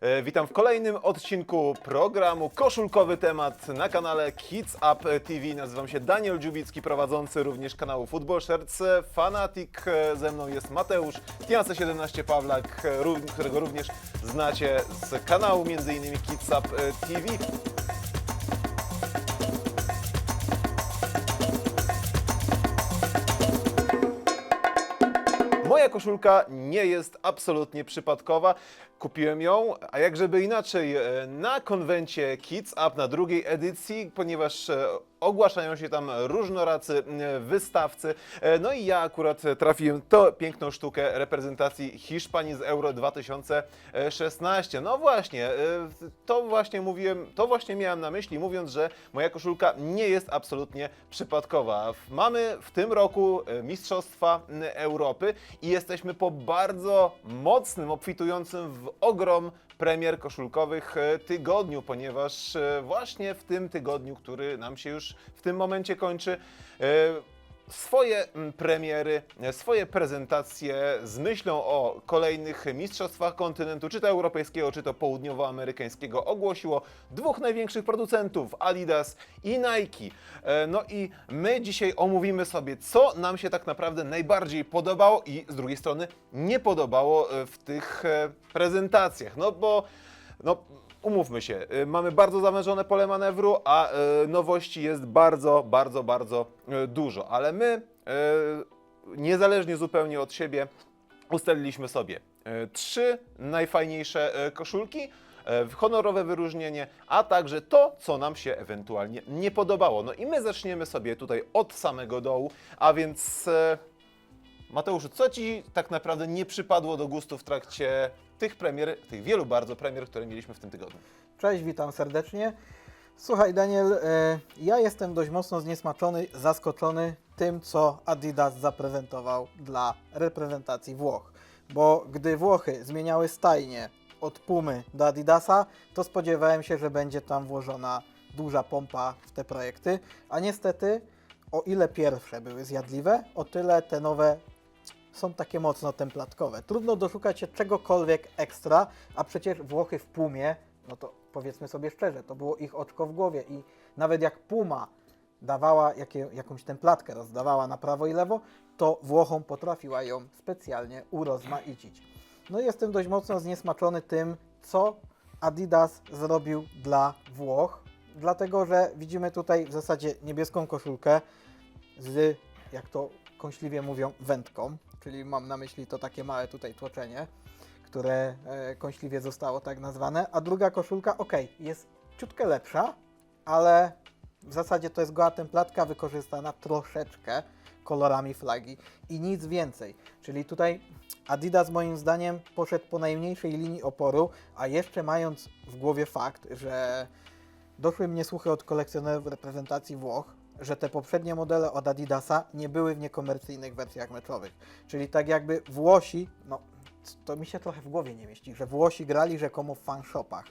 E, Witam w kolejnym odcinku programu Koszulkowy Temat na kanale Kids Up TV. Nazywam się Daniel Dziubicki, prowadzący również kanału Football Shirts Fanatic. E, Ze mną jest Mateusz Tiance17 Pawlak, e, którego również znacie z kanału m.in. Kids Up TV. Moja koszulka nie jest absolutnie przypadkowa. Kupiłem ją, a jak żeby inaczej, e, na konwencie Kids Up na drugiej edycji, ponieważ e, ogłaszają się tam różnoracy wystawcy. E, No i ja akurat trafiłem to piękną sztukę reprezentacji Hiszpanii z Euro 2016. No właśnie, to właśnie mówiłem, to właśnie miałem na myśli, mówiąc, że moja koszulka nie jest absolutnie przypadkowa. Mamy w tym roku Mistrzostwa Europy i jesteśmy po bardzo mocnym, obfitującym w ogrom premier koszulkowych e, tygodniu, ponieważ e, właśnie w tym tygodniu, który nam się już w tym momencie kończy, e, swoje mm, premiery, e, swoje prezentacje z myślą o kolejnych mistrzostwach kontynentu, czy to europejskiego, czy to południowoamerykańskiego, ogłosiło dwóch największych producentów, Adidas i Nike. E, No i my dzisiaj omówimy sobie, co nam się tak naprawdę najbardziej podobało i z drugiej strony nie podobało e, w tych prezentacjach. No bo no, umówmy się, y, mamy bardzo zawężone pole manewru, a y, nowości jest bardzo, bardzo, bardzo y, dużo. Ale my, niezależnie zupełnie od siebie, ustaliliśmy sobie trzy najfajniejsze koszulki, honorowe wyróżnienie, a także to, co nam się ewentualnie nie podobało. No i my zaczniemy sobie tutaj od samego dołu, a więc... Mateuszu, co Ci tak naprawdę nie przypadło do gustu w trakcie tych premier, tych wielu bardzo premier, które mieliśmy w tym tygodniu? Cześć, witam serdecznie. Słuchaj, Daniel, e, ja jestem dość mocno zniesmaczony, zaskoczony tym, co Adidas zaprezentował dla reprezentacji Włoch. Bo gdy Włochy zmieniały stajnie od Pumy do Adidasa, to spodziewałem się, że będzie tam włożona duża pompa w te projekty, a niestety, o ile pierwsze były zjadliwe, o tyle te nowe są takie mocno templatkowe. Trudno doszukać się czegokolwiek ekstra, a przecież Włochy w Pumie, no to powiedzmy sobie szczerze, to było ich oczko w głowie i nawet jak Puma dawała jakie, jakąś templatkę, rozdawała na prawo i lewo, to Włochom potrafiła ją specjalnie urozmaicić. No i jestem dość mocno zniesmaczony tym, co Adidas zrobił dla Włoch, dlatego że widzimy tutaj w zasadzie niebieską koszulkę z, jak to kąśliwie mówią, wędką, czyli mam na myśli to takie małe tutaj tłoczenie, które e, kąśliwie zostało tak nazwane, a druga koszulka, ok, jest ciutkę lepsza, ale w zasadzie to jest goła templatka wykorzystana troszeczkę kolorami flagi i nic więcej. Czyli tutaj Adidas moim zdaniem poszedł po najmniejszej linii oporu, a jeszcze mając w głowie fakt, że doszły mnie słuchy od kolekcjonerów reprezentacji Włoch, że te poprzednie modele od Adidasa nie były w niekomercyjnych wersjach meczowych. Czyli tak jakby Włosi, no to mi się trochę w głowie nie mieści, że Włosi grali rzekomo w fanshopach,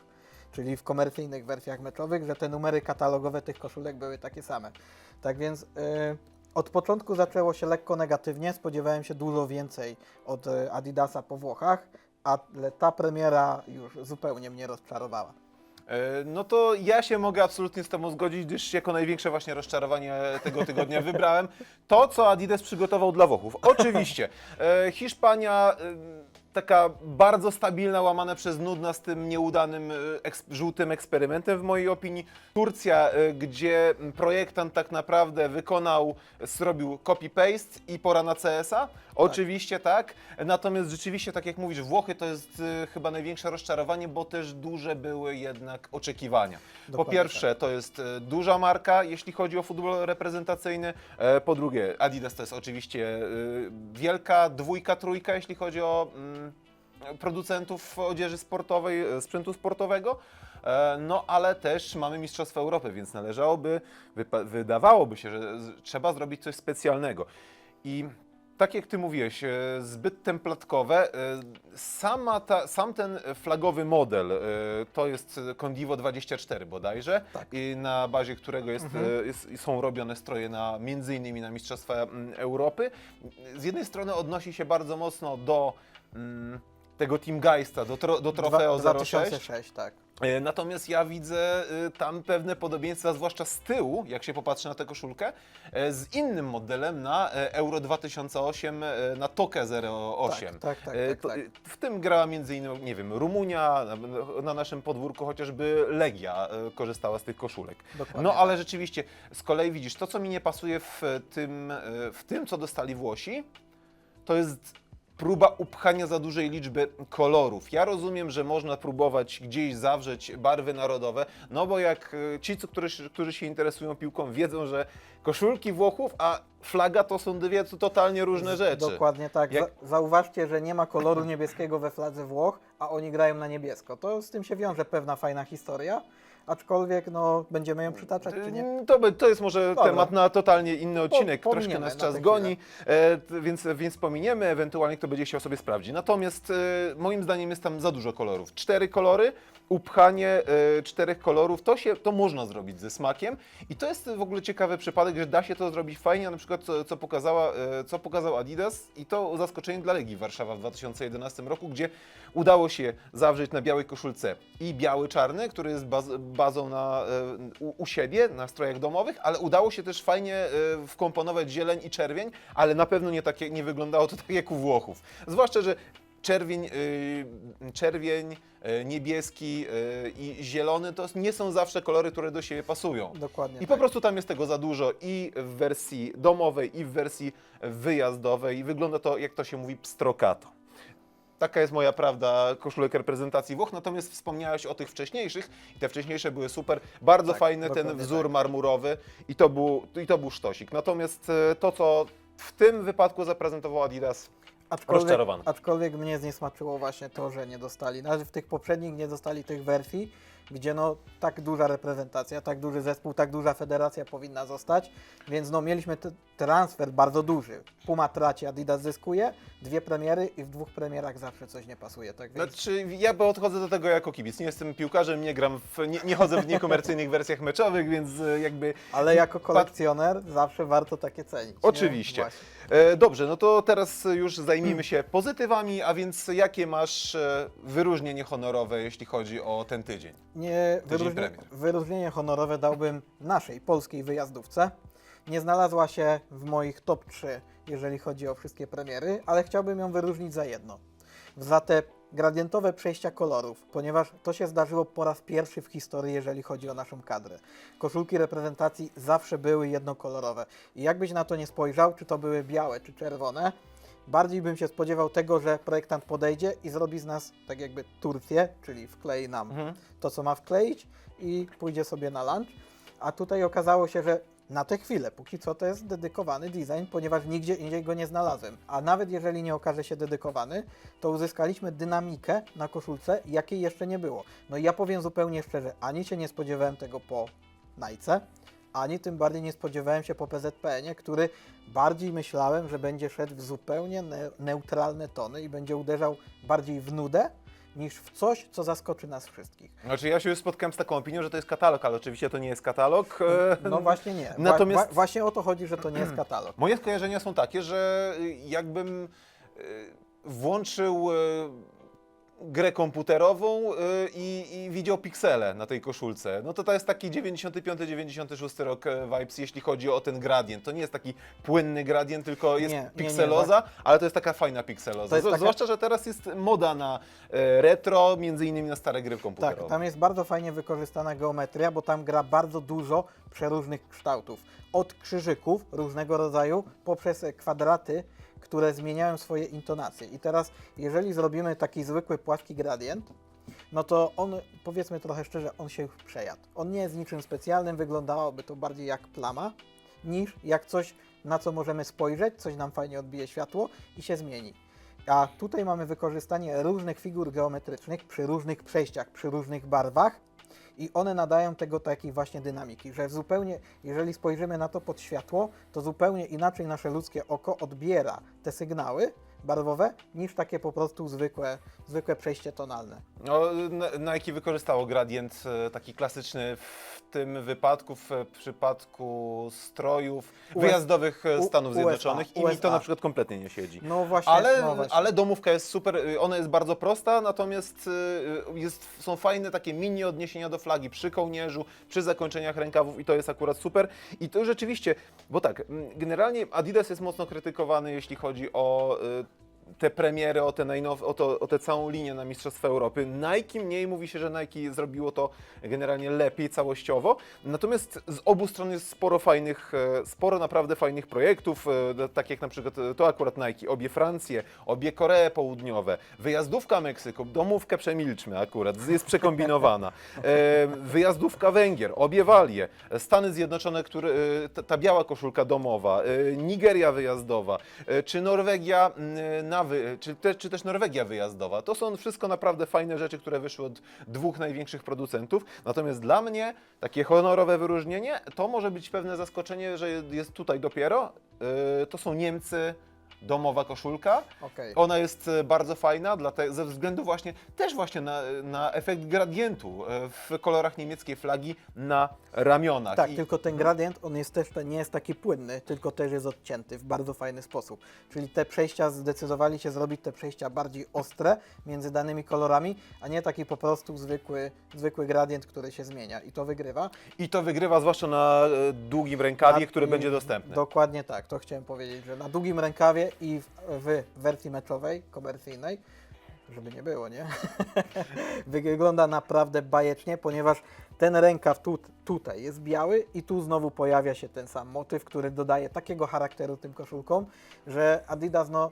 czyli w komercyjnych wersjach meczowych, że te numery katalogowe tych koszulek były takie same. Tak więc yy, od początku zaczęło się lekko negatywnie, spodziewałem się dużo więcej od y, Adidasa po Włochach, ale ta premiera już zupełnie mnie rozczarowała. E, No to ja się mogę absolutnie z Tobą zgodzić, gdyż jako największe właśnie rozczarowanie tego tygodnia wybrałem to, co Adidas przygotował dla Włochów. Oczywiście, e, Hiszpania taka bardzo stabilna, łamana przez nudna z tym nieudanym e, eks- żółtym eksperymentem w mojej opinii. Turcja, e, gdzie projektant tak naprawdę wykonał, zrobił copy-paste i pora na CS-a. Oczywiście tak. Natomiast rzeczywiście, tak jak mówisz, Włochy to jest e, chyba największe rozczarowanie, bo też duże były jednak oczekiwania. po Dokładnie pierwsze, to jest duża marka, jeśli chodzi o futbol reprezentacyjny. Po drugie, Adidas to jest oczywiście wielka dwójka, trójka, jeśli chodzi o mm, producentów odzieży sportowej, e, sprzętu sportowego. E, No, ale też mamy Mistrzostwa Europy, więc należałoby, wydawałoby się, że trzeba zrobić coś specjalnego. I tak jak ty mówiłeś, e, zbyt templatkowe. Sama ta, sam ten flagowy model, to jest Condivo 24 bodajże, Tak. i na bazie którego jest, e, jest, są robione stroje na, między innymi na Mistrzostwa mm, Europy. Z jednej strony odnosi się bardzo mocno do mm, tego Teamgeista do, tro, do Dwa- Trofeo 06. 2006, tak. E, Natomiast ja widzę y, tam pewne podobieństwa, zwłaszcza z tyłu, jak się popatrzy na tę koszulkę, e, z innym modelem na e, Euro 2008, e, na Tokę 08. Tak, tak, tak, tak, tak. W tym grała między innymi, nie wiem, Rumunia, na, na naszym podwórku chociażby Legia korzystała z tych koszulek. Dokładnie No tak. ale rzeczywiście, z kolei widzisz, to co mi nie pasuje w tym, w tym co dostali Włosi, to jest próba upchania za dużej liczby kolorów. Ja rozumiem, że można próbować gdzieś zawrzeć barwy narodowe, no bo jak e, ci, którzy, którzy się interesują piłką, wiedzą, że koszulki Włochów, a flaga to są dwie totalnie różne rzeczy. Dokładnie tak. Jak- Za, zauważcie, że nie ma koloru niebieskiego we fladze Włoch, a oni grają na niebiesko. To z tym się wiąże pewna fajna historia, aczkolwiek no, będziemy ją przytaczać, czy nie? To, by- to jest może Dobra. temat na totalnie inny odcinek, troszkę pominiemy nas na czas tę goni, e, t- więc, więc pominiemy, ewentualnie kto będzie chciał sobie sprawdzić. Natomiast e, moim zdaniem jest tam za dużo kolorów. Cztery kolory, upchanie e, czterech kolorów, to, się, to można zrobić ze smakiem i to jest w ogóle ciekawy przypadek, że da się to zrobić fajnie, na przykład co, co, pokazała, e, co pokazał Adidas i to zaskoczenie dla Legii Warszawa w 2011 roku, gdzie udało się zawrzeć na białej koszulce i biały czarny, który jest baz, bazą na, e, u, u siebie, na strojach domowych, ale udało się też fajnie e, wkomponować zieleń i czerwień, ale na pewno nie, takie, nie wyglądało to tak jak u Włochów. Zwłaszcza, że czerwień, y, czerwień y, niebieski y, i zielony to nie są zawsze kolory, które do siebie pasują. Dokładnie I tak. po prostu tam jest tego za dużo i w wersji domowej, i w wersji wyjazdowej. Wygląda to, jak to się mówi, pstrokato. Taka jest moja prawda koszulek reprezentacji Włoch, natomiast wspomniałeś o tych wcześniejszych i te wcześniejsze były super. Bardzo Tak, fajny ten wzór tak. marmurowy i to, był, i to był sztosik. Natomiast e, to, co w tym wypadku zaprezentował Adidas, Aczkolwiek, rozczarowany. aczkolwiek mnie zniesmaczyło właśnie to, że nie dostali. Nawet w tych poprzednich nie dostali tych wersji, gdzie no tak duża reprezentacja, tak duży zespół, tak duża federacja powinna zostać, więc no mieliśmy t- transfer bardzo duży. Puma traci, Adidas zyskuje, dwie premiery i w dwóch premierach zawsze coś nie pasuje, tak więc... Znaczy, ja podchodzę do tego jako kibic. Nie jestem piłkarzem, nie gram, w, nie, nie chodzę w niekomercyjnych wersjach meczowych, więc e, jakby Ale jako kolekcjoner zawsze warto takie cenić. Oczywiście. E, dobrze, no to teraz już zajmijmy się pozytywami, a więc jakie masz e, wyróżnienie honorowe, jeśli chodzi o ten tydzień? Nie, Tydzień wyróżni- premier. wyróżnienie honorowe dałbym naszej polskiej wyjazdówce. Nie znalazła się w moich top 3, jeżeli chodzi o wszystkie premiery, ale chciałbym ją wyróżnić za jedno. Za te gradientowe przejścia kolorów, ponieważ to się zdarzyło po raz pierwszy w historii, jeżeli chodzi o naszą kadrę. Koszulki reprezentacji zawsze były jednokolorowe. I jakbyś na to nie spojrzał, czy to były białe, czy czerwone, bardziej bym się spodziewał tego, że projektant podejdzie i zrobi z nas tak jakby Turcję, czyli wklei nam to, co ma wkleić i pójdzie sobie na lunch. A tutaj okazało się, że na tę chwilę, póki co to jest dedykowany design, ponieważ nigdzie indziej go nie znalazłem. A nawet jeżeli nie okaże się dedykowany, to uzyskaliśmy dynamikę na koszulce, jakiej jeszcze nie było. No i ja powiem zupełnie szczerze, ani się nie spodziewałem tego po Nike, ani tym bardziej nie spodziewałem się po PZPN-ie, który bardziej myślałem, że będzie szedł w zupełnie ne- neutralne tony i będzie uderzał bardziej w nudę, niż w coś, co zaskoczy nas wszystkich. Znaczy ja się już spotkałem z taką opinią, że to jest katalog, ale oczywiście to nie jest katalog. e, No właśnie nie. Natomiast- właśnie o to chodzi, że to nie jest katalog. Moje skojarzenia są takie, że jakbym y, włączył y, grę komputerową y, i, i widział piksele na tej koszulce. No to to jest taki 95-96 rok e, vibes, jeśli chodzi o ten gradient. To nie jest taki płynny gradient, tylko jest Nie, nie, nie, pikseloza, ale to jest taka fajna pikseloza. Taka- Zwłaszcza, że teraz jest moda na e, retro, między innymi na stare gry komputerowe. Tak, tam jest bardzo fajnie wykorzystana geometria, bo tam gra bardzo dużo przeróżnych kształtów. Od krzyżyków różnego rodzaju, poprzez kwadraty, które zmieniają swoje intonacje. I teraz, jeżeli zrobimy taki zwykły płaski gradient, no to on, powiedzmy trochę szczerze, on się przejadł. On nie jest niczym specjalnym, wyglądałoby to bardziej jak plama, niż jak coś, na co możemy spojrzeć, coś nam fajnie odbije światło i się zmieni. A tutaj mamy wykorzystanie różnych figur geometrycznych przy różnych przejściach, przy różnych barwach i one nadają tego takiej właśnie dynamiki, że zupełnie, jeżeli spojrzymy na to pod światło, to zupełnie inaczej nasze ludzkie oko odbiera te sygnały, barwowe, niż takie po prostu zwykłe, zwykłe przejście tonalne. No, Nike wykorzystało gradient e, taki klasyczny w tym wypadku, w przypadku strojów US wyjazdowych e, Stanów USA, Zjednoczonych i mi to USA. na przykład kompletnie nie siedzi. No właśnie, Ale, no właśnie. ale domówka jest super, ona jest bardzo prosta, natomiast jest, są fajne takie mini odniesienia do flagi przy kołnierzu, przy zakończeniach rękawów i to jest akurat super. I to rzeczywiście, bo tak, generalnie Adidas jest mocno krytykowany, jeśli chodzi o te premiery, o, te najnow, o, to, o tę całą linię na Mistrzostwa Europy. Nike mniej mówi się, że Nike zrobiło to generalnie lepiej całościowo. Natomiast z obu stron jest sporo fajnych, e, sporo naprawdę fajnych projektów, e, tak jak na przykład e, to akurat Nike, obie Francje, obie Koree Południowe, wyjazdówka Meksyku, domówkę przemilczmy akurat, jest przekombinowana, wyjazdówka Węgier, obie Walie, Stany Zjednoczone, które, ta, biała koszulka domowa, Nigeria wyjazdowa, czy Norwegia na wy, czy, te, czy też Norwegia wyjazdowa. To są wszystko naprawdę fajne rzeczy, które wyszły od dwóch największych producentów. Natomiast dla mnie takie honorowe wyróżnienie to może być pewne zaskoczenie, że jest tutaj dopiero. E, To są Niemcy, domowa koszulka. Okej. Ona jest e, bardzo fajna dlate, ze względu właśnie też właśnie na, na efekt gradientu e, w kolorach niemieckiej flagi na ramionach. Tak, I- tylko ten gradient, on jest też, nie jest taki płynny, tylko też jest odcięty w bardzo fajny sposób. Czyli te przejścia, zdecydowali się zrobić te przejścia bardziej ostre między danymi kolorami, a nie taki po prostu zwykły, zwykły gradient, który się zmienia i to wygrywa. I to wygrywa zwłaszcza na e, długim rękawie, Na- który będzie dostępny. Dokładnie tak, to chciałem powiedzieć, że na długim rękawie i w, w wersji meczowej, komercyjnej, żeby nie było, nie? Wygląda naprawdę bajecznie, ponieważ ten rękaw tu, tutaj jest biały i tu znowu pojawia się ten sam motyw, który dodaje takiego charakteru tym koszulkom, że Adidas no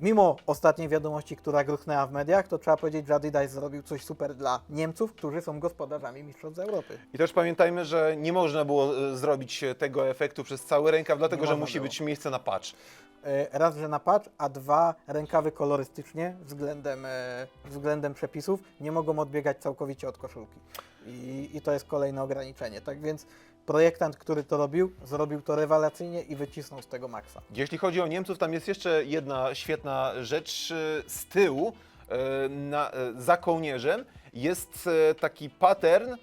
Mimo ostatniej wiadomości, która gruchnęła w mediach, to trzeba powiedzieć, że Adidas zrobił coś super dla Niemców, którzy są gospodarzami Mistrzostw Europy. I też pamiętajmy, że nie można było e, zrobić tego efektu przez cały rękaw, dlatego że musi było. być miejsce na patch. E, raz, że na patch, a dwa, rękawy kolorystycznie względem, e, względem przepisów nie mogą odbiegać całkowicie od koszulki. I, I to jest kolejne ograniczenie. Tak więc projektant, który to robił, zrobił to rewelacyjnie i wycisnął z tego maksa. Jeśli chodzi o Niemców, tam jest jeszcze jedna świetna rzecz z tyłu, e, na, za kołnierzem jest taki pattern,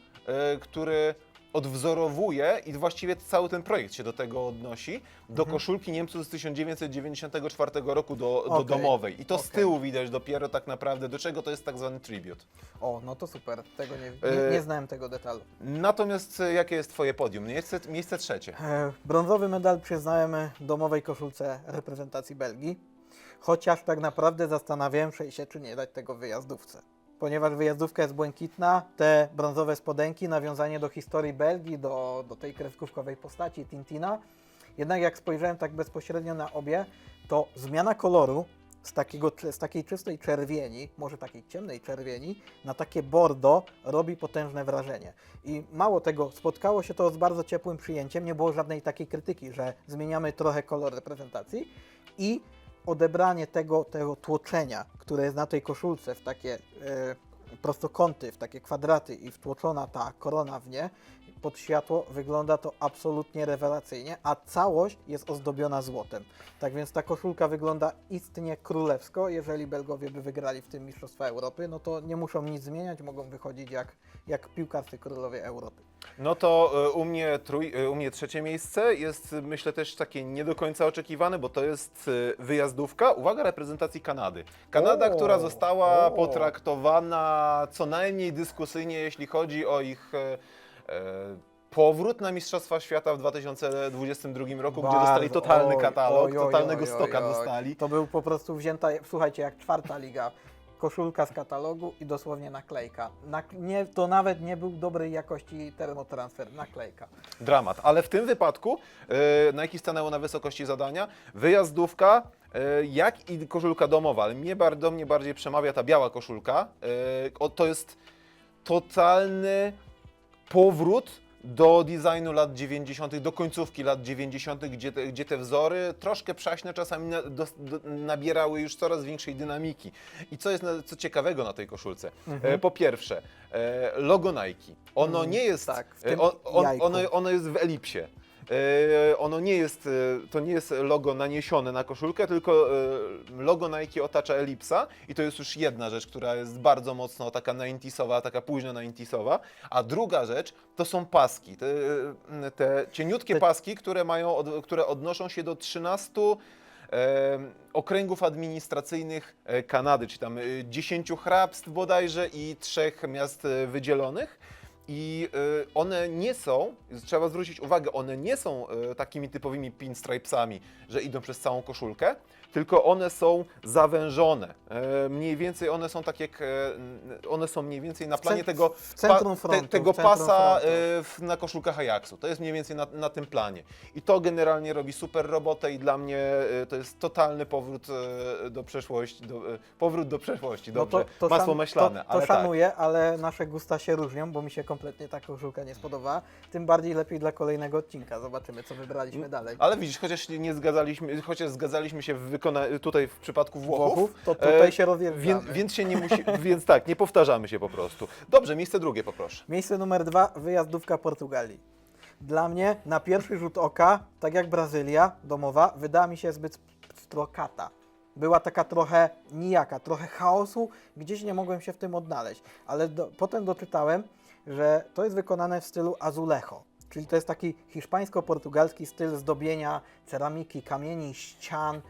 który odwzorowuje i właściwie cały ten projekt się do tego odnosi, do koszulki Niemców z 1994 roku do, do Okej, domowej. I to z okej. tyłu widać dopiero tak naprawdę, do czego to jest tak zwany tribute. O, no to super. Tego nie, nie, E, nie znałem tego detalu. Natomiast e, jakie jest Twoje podium? Miejsce, miejsce trzecie. E, Brązowy medal przyznałem domowej koszulce reprezentacji Belgii, chociaż tak naprawdę zastanawiałem się, czy nie dać tego wyjazdówce. Ponieważ wyjazdówka jest błękitna, te brązowe spodenki, nawiązanie do historii Belgii, do, do tej kreskówkowej postaci Tintina. Jednak jak spojrzałem tak bezpośrednio na obie, to zmiana koloru z, takiego, z takiej czystej czerwieni, może takiej ciemnej czerwieni, na takie bordo robi potężne wrażenie. I mało tego, spotkało się to z bardzo ciepłym przyjęciem, nie było żadnej takiej krytyki, że zmieniamy trochę kolor reprezentacji i odebranie tego, tego tłoczenia, które jest na tej koszulce w takie e, prostokąty, w takie kwadraty i wtłoczona ta korona w nie, pod światło wygląda to absolutnie rewelacyjnie, a całość jest ozdobiona złotem. Tak więc ta koszulka wygląda istnie królewsko. Jeżeli Belgowie by wygrali w tym Mistrzostwa Europy, no to nie muszą nic zmieniać, mogą wychodzić jak, jak piłkarscy królowie Europy. No to e, u mnie, trój, e, u mnie trzecie miejsce jest e, myślę też takie nie do końca oczekiwane, bo to jest wyjazdówka, uwaga, reprezentacji Kanady. Kanada, O, która została o. potraktowana co najmniej dyskusyjnie, jeśli chodzi o ich powrót na Mistrzostwa Świata w 2022 roku, gdzie dostali Bardzo- totalny oj, katalog, oj, oj, totalnego oj, stoka oj, oj. dostali. To był po prostu wzięta, słuchajcie, jak czwarta liga. Koszulka z katalogu i dosłownie naklejka. Nak- nie, to nawet nie był dobrej jakości termotransfer, naklejka. Dramat. Ale w tym wypadku e, Nike stanęło na wysokości zadania. Wyjazdówka, e, jak i koszulka domowa, ale mnie, do mnie bardziej przemawia ta biała koszulka. E, o, to jest totalny powrót do designu lat 90., do końcówki lat 90., gdzie te, gdzie te wzory troszkę przaśne czasami na, do, do, nabierały już coraz większej dynamiki. I co jest na, co ciekawego na tej koszulce? E, po pierwsze, e, logo Nike. Ono Mhm, nie jest. tak, e, on, ono, ono jest w elipsie. E, ono nie jest, e, to nie jest logo naniesione na koszulkę, tylko e, logo Nike otacza elipsa i to jest już jedna rzecz, która jest bardzo mocno taka 90sowa, taka późno 90sowa, a druga rzecz to są paski, te, te cieniutkie paski, które mają, które odnoszą się do 13 e, okręgów administracyjnych Kanady, czy tam e, 10 hrabstw bodajże i trzech miast wydzielonych. I e, one nie są, trzeba zwrócić uwagę, one nie są e, takimi typowymi pinstripesami, że idą przez całą koszulkę, tylko one są zawężone. E, Mniej więcej one są tak jak, e, one są mniej więcej na planie tego, w centrum te, frontu, tego pasa frontu. e, na koszulkach Ajaxu. To jest mniej więcej na, na tym planie. I to generalnie robi super robotę i dla mnie to jest totalny powrót do przeszłości, do, powrót do przeszłości, No dobrze, to, to masło szan- maślane, To, to ale tak. szanuję, ale nasze gusta się różnią, bo mi się kompletnie ta koszulka nie spodobała. Tym bardziej lepiej dla kolejnego odcinka. Zobaczymy, co wybraliśmy dalej. Ale widzisz, chociaż nie zgadzaliśmy, chociaż zgadzaliśmy się w wykona- tutaj w przypadku Włochów, Włochów, to tutaj e, się rozjeżdżamy. więc, więc się nie musi, więc tak, nie powtarzamy się po prostu. Dobrze, miejsce drugie poproszę. Miejsce numer dwa, wyjazdówka Portugalii. Dla mnie na pierwszy rzut oka, tak jak Brazylia domowa, wydała mi się zbyt strokata. Była taka trochę nijaka, trochę chaosu, gdzieś nie mogłem się w tym odnaleźć. Ale do, potem doczytałem, że to jest wykonane w stylu azulejo, czyli to jest taki hiszpańsko-portugalski styl zdobienia ceramiki, kamieni, ścian.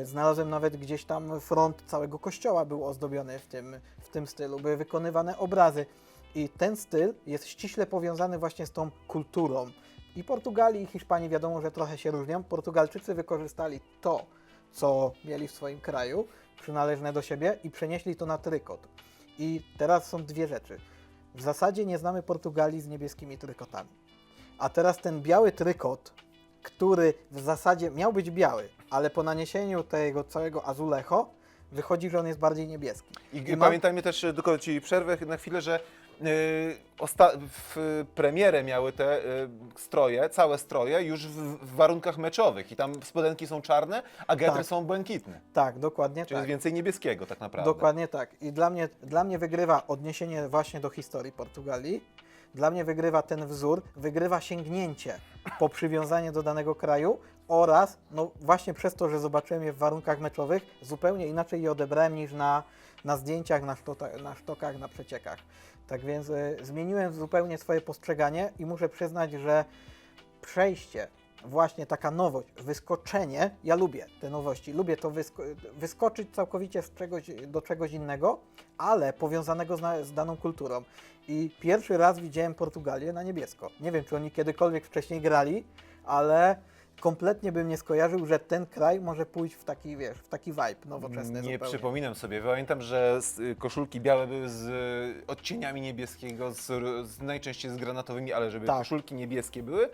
Yy, znalazłem nawet gdzieś tam front całego kościoła był ozdobiony w tym, w tym stylu. Były wykonywane obrazy. I ten styl jest ściśle powiązany właśnie z tą kulturą. I Portugalii i Hiszpanii wiadomo, że trochę się różnią. Portugalczycy wykorzystali to, co mieli w swoim kraju, przynależne do siebie i przenieśli to na trykot. I teraz są dwie rzeczy. W zasadzie nie znamy Portugalii z niebieskimi trykotami. A teraz ten biały trykot, który w zasadzie miał być biały, ale po naniesieniu tego całego azulejo wychodzi, że on jest bardziej niebieski. I, I mam- pamiętajmy też, tylko Ci przerwę na chwilę, że osta- w premierę miały te y, stroje, całe stroje już w, w warunkach meczowych i tam spodenki są czarne, a getry Tak. są błękitne. Tak, dokładnie Czyli tak. jest więcej niebieskiego tak naprawdę. Dokładnie tak. I dla mnie, dla mnie wygrywa odniesienie właśnie do historii Portugalii. Dla mnie wygrywa ten wzór, wygrywa sięgnięcie po przywiązanie do danego kraju oraz, no właśnie przez to, że zobaczyłem je w warunkach meczowych, zupełnie inaczej je odebrałem niż na, na zdjęciach, na, sztota, na sztokach, na przeciekach. Tak więc y, zmieniłem zupełnie swoje postrzeganie i muszę przyznać, że przejście, właśnie taka nowość, wyskoczenie, ja lubię te nowości, lubię to wysko wyskoczyć całkowicie z czegoś do czegoś innego, ale powiązanego z, z daną kulturą. I pierwszy raz widziałem Portugalię na niebiesko. Nie wiem, czy oni kiedykolwiek wcześniej grali, ale kompletnie bym nie skojarzył, że ten kraj może pójść w taki, wiesz, w taki vibe nowoczesny Nie zupełnie. przypominam sobie. Pamiętam, że z- koszulki białe były z y, odcieniami niebieskiego, z, r- z najczęściej z granatowymi, ale żeby Tak. koszulki niebieskie były,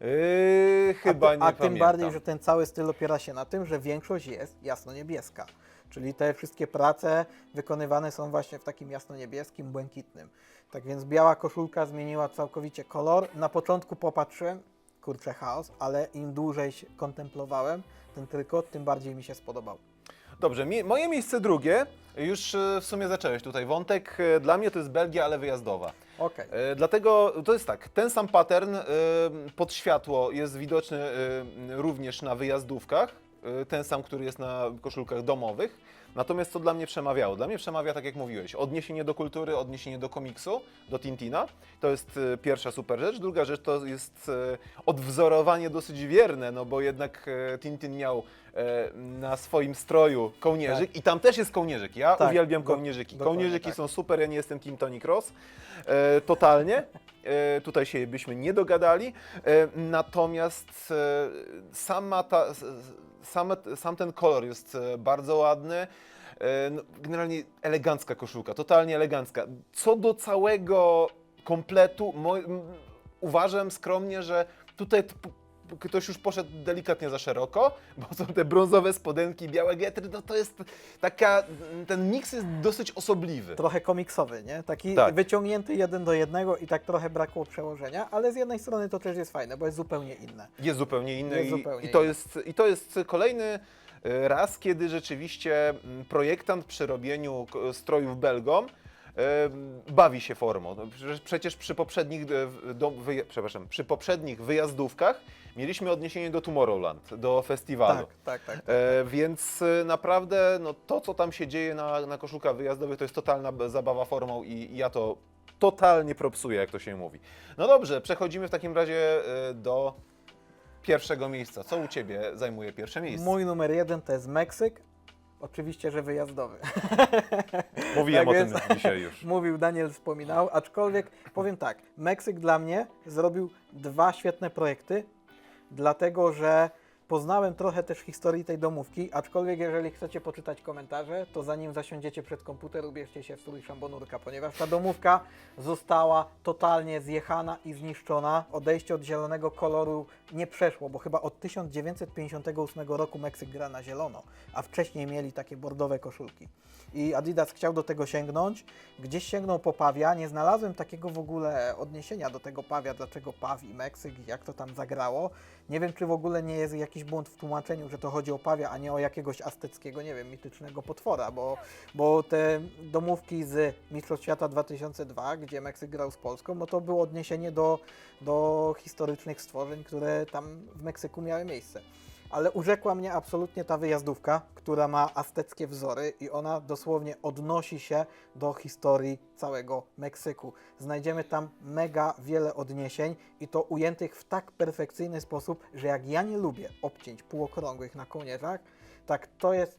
yy, chyba a, nie ty- a pamiętam. tym bardziej, że ten cały styl opiera się na tym, że większość jest jasno-niebieska. Czyli te wszystkie prace wykonywane są właśnie w takim jasno-niebieskim, błękitnym. Tak więc biała koszulka zmieniła całkowicie kolor. Na początku popatrzyłem, kurczę chaos, ale im dłużej kontemplowałem ten trykot, tym bardziej mi się spodobał. Dobrze, mi, moje miejsce drugie, już y, w sumie zacząłeś tutaj wątek. y, Dla mnie to jest Belgia, ale wyjazdowa. Okej. E, Dlatego to jest tak, ten sam pattern e, pod światło jest widoczny e, również na wyjazdówkach, e, ten sam, który jest na koszulkach domowych. Natomiast co dla mnie przemawiało? Dla mnie przemawia, tak jak mówiłeś, odniesienie do kultury, odniesienie do komiksu, do Tintina. To jest e, pierwsza super rzecz. Druga rzecz to jest e, odwzorowanie dosyć wierne, no bo jednak e, Tintin miał na swoim stroju kołnierzyk i tam też jest kołnierzyk. Ja Tak, uwielbiam kołnierzyki. Kołnierzyki tak. są super, ja nie jestem Team Tony Cross. E, totalnie. E, tutaj się byśmy nie dogadali. E, natomiast e, sama ta, s- same, sam ten kolor jest bardzo ładny. E, no, generalnie elegancka koszulka, totalnie elegancka. Co do całego kompletu, uważam skromnie, że tutaj ktoś już poszedł delikatnie za szeroko, bo są te brązowe spodenki, białe getry, no to jest taka, ten miks jest dosyć osobliwy. Trochę komiksowy, nie? Taki Tak. wyciągnięty jeden do jednego i tak trochę brakło przełożenia, ale z jednej strony to też jest fajne, bo jest zupełnie inne. Jest zupełnie inny Jest i, zupełnie i, to inny. jest, i to jest kolejny raz, kiedy rzeczywiście mm, projektant przy robieniu strojów Belgom bawi się formą. No, przecież- przy poprzednich, e, do, wyja- przepraszam, przy poprzednich wyjazdówkach mieliśmy odniesienie do Tomorrowland, do festiwalu. Tak, tak, tak. E, więc e, naprawdę no, to, co tam się dzieje na, na koszulkach wyjazdowych, to jest totalna zabawa formą i, i ja to totalnie propsuję, jak to się mówi. No dobrze, przechodzimy w takim razie e, do pierwszego miejsca. Co u Ciebie zajmuje pierwsze miejsce? Mój numer jeden to jest Meksyk. Oczywiście, że wyjazdowy. Mówiłem tak o tym dzisiaj już. Mówił, Daniel wspominał, aczkolwiek powiem tak, Meksyk dla mnie zrobił dwa świetne projekty, dlatego że poznałem trochę też historii tej domówki, aczkolwiek jeżeli chcecie poczytać komentarze, to zanim zasiądziecie przed komputer, ubierzcie się w strój szambonurka, ponieważ ta domówka została totalnie zjechana i zniszczona. Odejście od zielonego koloru nie przeszło, bo chyba od 1958 roku Meksyk gra na zielono, a wcześniej mieli takie bordowe koszulki. I Adidas chciał do tego sięgnąć, gdzieś sięgnął po pawia, nie znalazłem takiego w ogóle odniesienia do tego pawia, dlaczego paw i Meksyk, jak to tam zagrało. Nie wiem, czy w ogóle nie jest jakiś błąd w tłumaczeniu, że to chodzi o pawia, a nie o jakiegoś azteckiego, nie wiem, mitycznego potwora, bo, bo te domówki z Mistrzostw Świata 2002, gdzie Meksyk grał z Polską, no to było odniesienie do, do historycznych stworzeń, które tam w Meksyku miały miejsce. Ale urzekła mnie absolutnie ta wyjazdówka, która ma azteckie wzory i ona dosłownie odnosi się do historii całego Meksyku. Znajdziemy tam mega wiele odniesień i to ujętych w tak perfekcyjny sposób, że jak ja nie lubię obcięć półokrągłych na kołnierzach, tak to jest,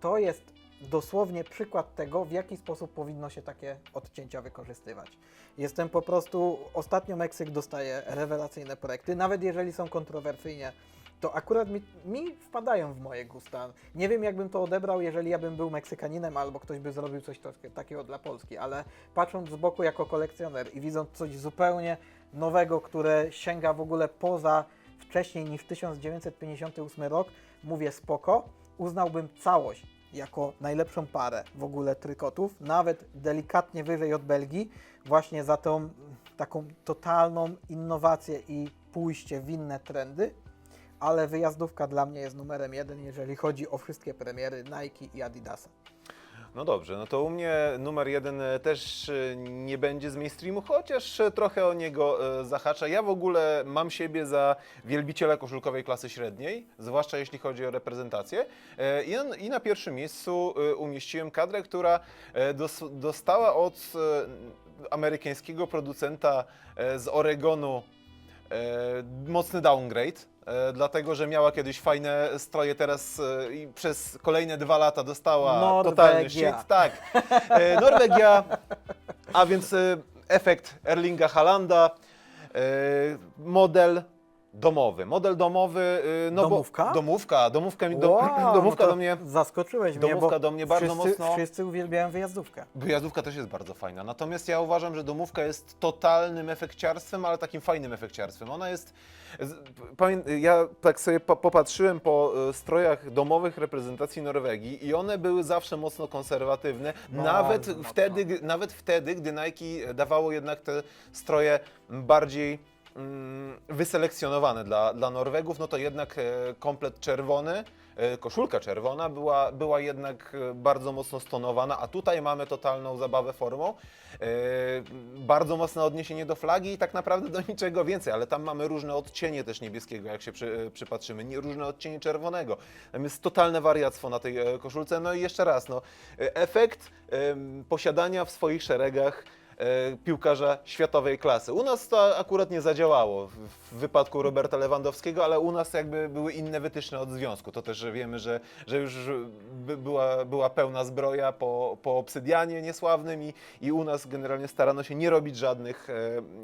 to jest dosłownie przykład tego, w jaki sposób powinno się takie odcięcia wykorzystywać. Jestem po prostu, ostatnio Meksyk dostaje rewelacyjne projekty, nawet jeżeli są kontrowersyjnie to akurat mi, mi wpadają w moje gusta. Nie wiem, jakbym to odebrał, jeżeli ja bym był Meksykaninem albo ktoś by zrobił coś takiego dla Polski, ale patrząc z boku jako kolekcjoner i widząc coś zupełnie nowego, które sięga w ogóle poza wcześniej niż 1958 rok, mówię spoko, uznałbym całość jako najlepszą parę w ogóle trykotów, nawet delikatnie wyżej od Belgii, właśnie za tą taką totalną innowację i pójście w inne trendy ale wyjazdówka dla mnie jest numerem jeden, jeżeli chodzi o wszystkie premiery Nike i Adidasa. No dobrze, no to u mnie numer jeden e, też e, nie będzie z mainstreamu, chociaż e, trochę o niego zahacza. Ja w ogóle mam siebie za wielbiciela koszulkowej klasy średniej, zwłaszcza jeśli chodzi o reprezentację. I na, pierwszym miejscu umieściłem kadrę, która dos, dostała od amerykańskiego producenta z Oregonu mocny downgrade. e, Dlatego, że miała kiedyś fajne stroje, teraz e, i przez kolejne dwa lata dostała totalny Norwegia. shit. Tak, e, Norwegia, a więc e, efekt Erlinga Halanda, e, model domowy. Model domowy, e, no Domówka? bo domówka, domówka, do, Wow, domówka no to do mnie. Zaskoczyłeś mnie, domówka bo do mnie bardzo wszyscy, mocno- wszyscy uwielbiają wyjazdówkę. Wyjazdówka też jest bardzo fajna. Natomiast ja uważam, że domówka jest totalnym efekciarstwem, ale takim fajnym efekciarstwem. Ona jest. z- Pamię... Ja tak sobie po- popatrzyłem po e, strojach domowych reprezentacji Norwegii i one były zawsze mocno konserwatywne. Bardzo nawet, mocno. wtedy, gdy- nawet wtedy, gdy Nike dawało jednak te stroje bardziej wyselekcjonowane dla, dla Norwegów, no to jednak e, komplet czerwony, e, koszulka czerwona była, była jednak e, bardzo mocno stonowana, a tutaj mamy totalną zabawę formą. Bardzo mocne odniesienie do flagi i tak naprawdę do niczego więcej, ale tam mamy różne odcienie też niebieskiego, jak się przy, przypatrzymy, nie, różne odcienie czerwonego. Tam jest totalne wariactwo na tej koszulce. No i jeszcze raz, no, efekt posiadania w swoich szeregach piłkarza światowej klasy. U nas to akurat nie zadziałało w, wypadku Roberta Lewandowskiego, ale u nas jakby były inne wytyczne od związku. To też wiemy, że, że już by, była, była pełna zbroja po, po obsydianie niesławnym i, i u nas generalnie starano się nie robić żadnych,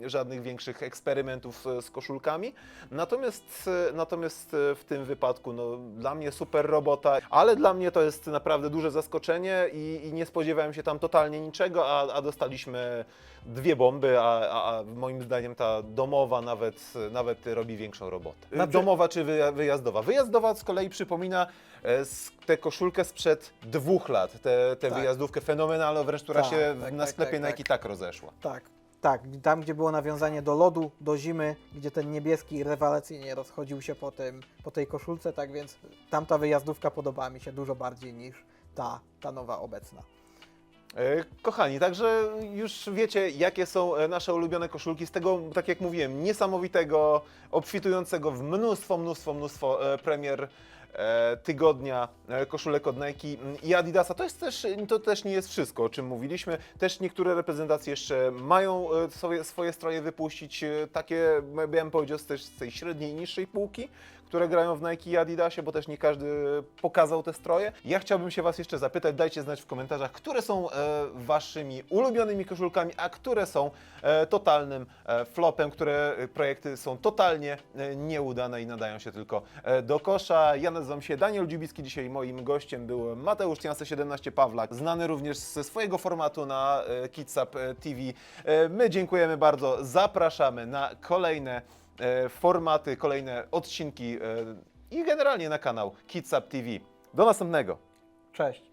e, żadnych większych eksperymentów e, z koszulkami. Natomiast, e, natomiast e, w tym wypadku no, dla mnie super robota, ale dla mnie to jest naprawdę duże zaskoczenie i, i nie spodziewałem się tam totalnie niczego, a, a dostaliśmy dwie bomby, a, a, a moim zdaniem ta domowa nawet, nawet robi większą robotę. Znaczy- Domowa czy wyja- wyjazdowa? Wyjazdowa z kolei przypomina e, s- tę koszulkę sprzed dwóch lat, tę tę Tak. wyjazdówkę fenomenalną, wręcz która Tak, się tak, na tak, sklepie tak, Nike tak. tak rozeszła. Tak, tak, tam gdzie było nawiązanie do lodu, do zimy, gdzie ten niebieski rewelacyjnie rozchodził się po, tym, po tej koszulce, tak więc tamta wyjazdówka podobała mi się dużo bardziej niż ta, ta nowa obecna. E, Kochani, także już wiecie, jakie są e, nasze ulubione koszulki z tego, tak jak mówiłem, niesamowitego, obfitującego w mnóstwo, mnóstwo, mnóstwo e, premier tygodnia koszulek od Nike i Adidasa. To, jest też, to też nie jest wszystko, o czym mówiliśmy. Też niektóre reprezentacje jeszcze mają swoje, swoje stroje wypuścić, takie, bym powiedział, też z tej średniej niższej półki, które grają w Nike i Adidasie, bo też nie każdy pokazał te stroje. Ja chciałbym się Was jeszcze zapytać, dajcie znać w komentarzach, które są e, Waszymi ulubionymi koszulkami, a które są e, totalnym e, flopem, które e, projekty są totalnie e, nieudane i nadają się tylko e, do kosza. Ja nazywam się Daniel Dziubicki, dzisiaj moim gościem był Mateusz Cianse 17 Pawlak, znany również ze swojego formatu na e, Kidsap e, TV. E, My dziękujemy bardzo, zapraszamy na kolejne formaty, kolejne odcinki e, i generalnie na kanał Kidsap TV. Do następnego! Cześć.